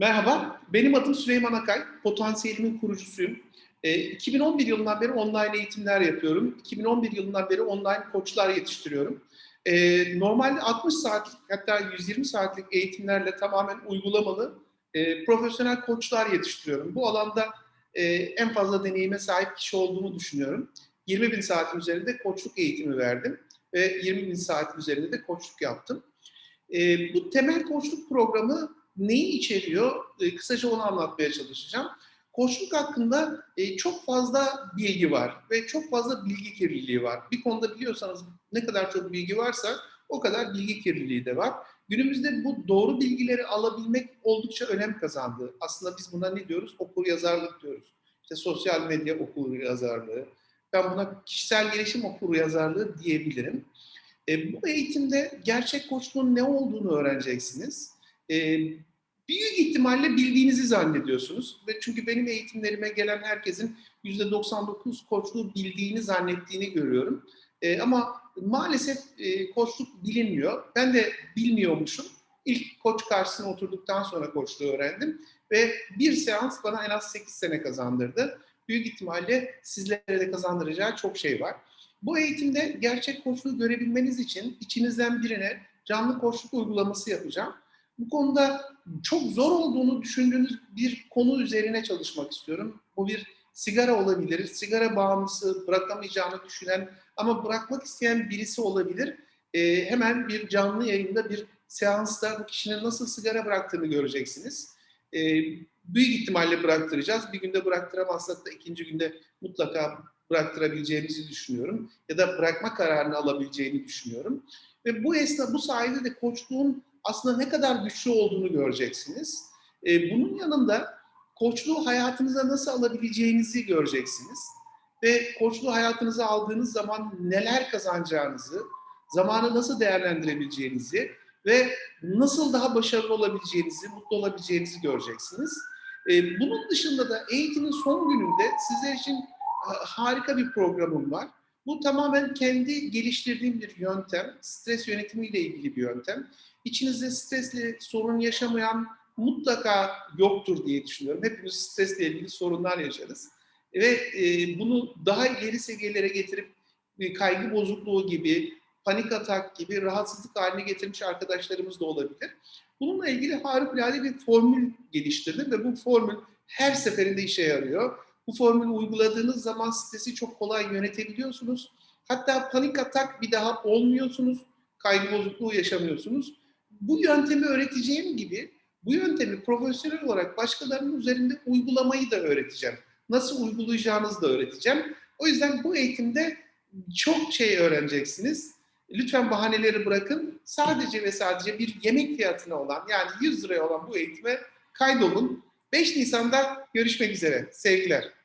Merhaba, benim adım Süleyman Akay, Potansiyelimin kurucusuyum. E, 2011 yılından beri online eğitimler yapıyorum. 2011 yılından beri online koçlar yetiştiriyorum. E, normalde 60 saatlik hatta 120 saatlik eğitimlerle tamamen uygulamalı e, profesyonel koçlar yetiştiriyorum. Bu alanda e, en fazla deneyime sahip kişi olduğumu düşünüyorum. 20 bin saatin üzerinde koçluk eğitimi verdim ve 20 bin saatin üzerinde de koçluk yaptım. E, bu temel koçluk programı neyi içeriyor? E, kısaca onu anlatmaya çalışacağım. Koçluk hakkında e, çok fazla bilgi var ve çok fazla bilgi kirliliği var. Bir konuda biliyorsanız ne kadar çok bilgi varsa o kadar bilgi kirliliği de var. Günümüzde bu doğru bilgileri alabilmek oldukça önem kazandı. Aslında biz buna ne diyoruz? Okur yazarlık diyoruz. İşte sosyal medya okur yazarlığı. Ben buna kişisel gelişim okur yazarlığı diyebilirim. E, bu eğitimde gerçek koçluğun ne olduğunu öğreneceksiniz. E, büyük ihtimalle bildiğinizi zannediyorsunuz. Ve çünkü benim eğitimlerime gelen herkesin %99 koçluğu bildiğini zannettiğini görüyorum. E, ama maalesef e, koçluk bilinmiyor. Ben de bilmiyormuşum. İlk koç karşısına oturduktan sonra koçluğu öğrendim. Ve bir seans bana en az 8 sene kazandırdı. Büyük ihtimalle sizlere de kazandıracağı çok şey var. Bu eğitimde gerçek koçluğu görebilmeniz için içinizden birine canlı koçluk uygulaması yapacağım. Bu konuda çok zor olduğunu düşündüğünüz bir konu üzerine çalışmak istiyorum. Bu bir sigara olabilir, sigara bağımlısı, bırakamayacağını düşünen ama bırakmak isteyen birisi olabilir. Ee, hemen bir canlı yayında, bir seansta bu kişinin nasıl sigara bıraktığını göreceksiniz. Ee, büyük ihtimalle bıraktıracağız. Bir günde bıraktıramazsak da ikinci günde mutlaka bıraktırabileceğimizi düşünüyorum. Ya da bırakma kararını alabileceğini düşünüyorum. Ve bu esna, bu sayede de koçluğun aslında ne kadar güçlü olduğunu göreceksiniz. E, bunun yanında koçluğu hayatınıza nasıl alabileceğinizi göreceksiniz. Ve koçluğu hayatınıza aldığınız zaman neler kazanacağınızı, zamanı nasıl değerlendirebileceğinizi ve nasıl daha başarılı olabileceğinizi, mutlu olabileceğinizi göreceksiniz. E, bunun dışında da eğitimin son gününde sizler için harika bir programım var. Bu tamamen kendi geliştirdiğim bir yöntem, stres yönetimiyle ilgili bir yöntem. İçinizde stresli sorun yaşamayan mutlaka yoktur diye düşünüyorum. Hepimiz stresle ilgili sorunlar yaşarız. Ve e, bunu daha ileri seviyelere getirip e, kaygı bozukluğu gibi, panik atak gibi rahatsızlık haline getirmiş arkadaşlarımız da olabilir. Bununla ilgili harikulade bir formül geliştirdim ve bu formül her seferinde işe yarıyor. Bu formülü uyguladığınız zaman stresi çok kolay yönetebiliyorsunuz. Hatta panik atak bir daha olmuyorsunuz. Kaygı bozukluğu yaşamıyorsunuz. Bu yöntemi öğreteceğim gibi bu yöntemi profesyonel olarak başkalarının üzerinde uygulamayı da öğreteceğim. Nasıl uygulayacağınızı da öğreteceğim. O yüzden bu eğitimde çok şey öğreneceksiniz. Lütfen bahaneleri bırakın. Sadece ve sadece bir yemek fiyatına olan yani 100 liraya olan bu eğitime kaydolun. 5 Nisan'da görüşmek üzere. Sevgiler.